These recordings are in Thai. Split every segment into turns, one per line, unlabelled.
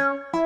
ตั้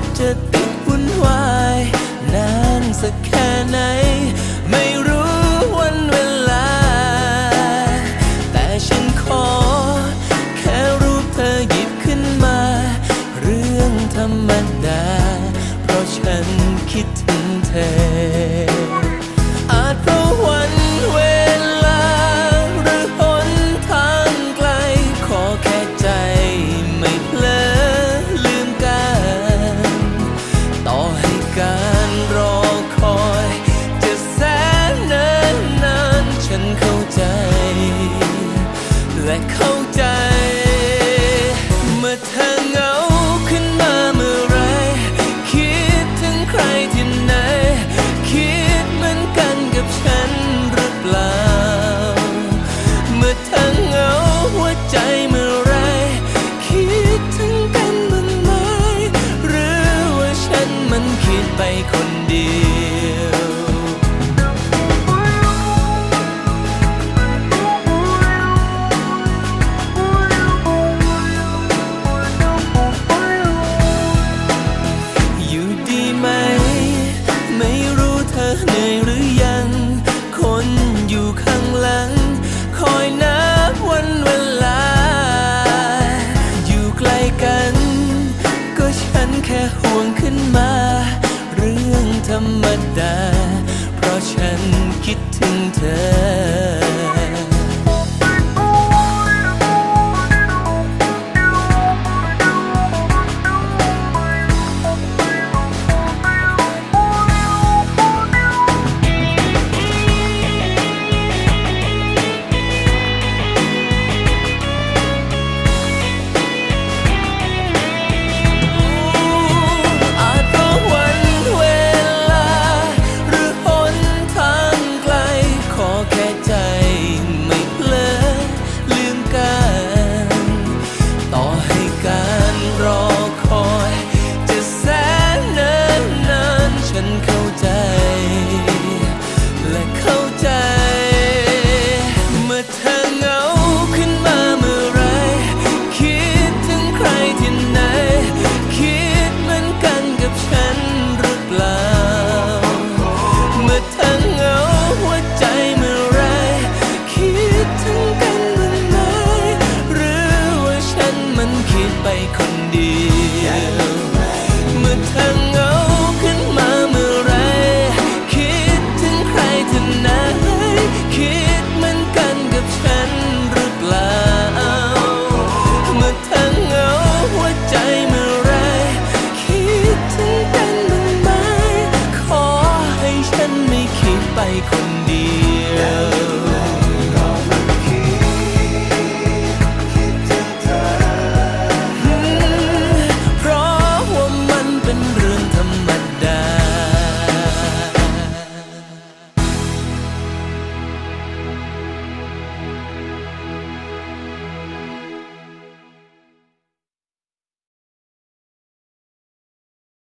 ถจะติดวุ่นวายนานสักแค่ไหน ไม่รู้วันเวลา แต่ฉันขอ แค่รูปเธอหยิบขึ้นมา เรื่องธรรมดา เพราะฉันคิดถึงเธอ และเข้าใจ เมื่อเธอเหงาขึ้นมาเมื่อไร คิดถึงใครที่ไหน คิดเหมือนกันกับฉันหรือเปล่า เมื่อเธอเหงาหัวใจเมื่อไร คิดถึงกันบ้างไหมหรือว่าฉันมันคิดไปคนเดียว ไ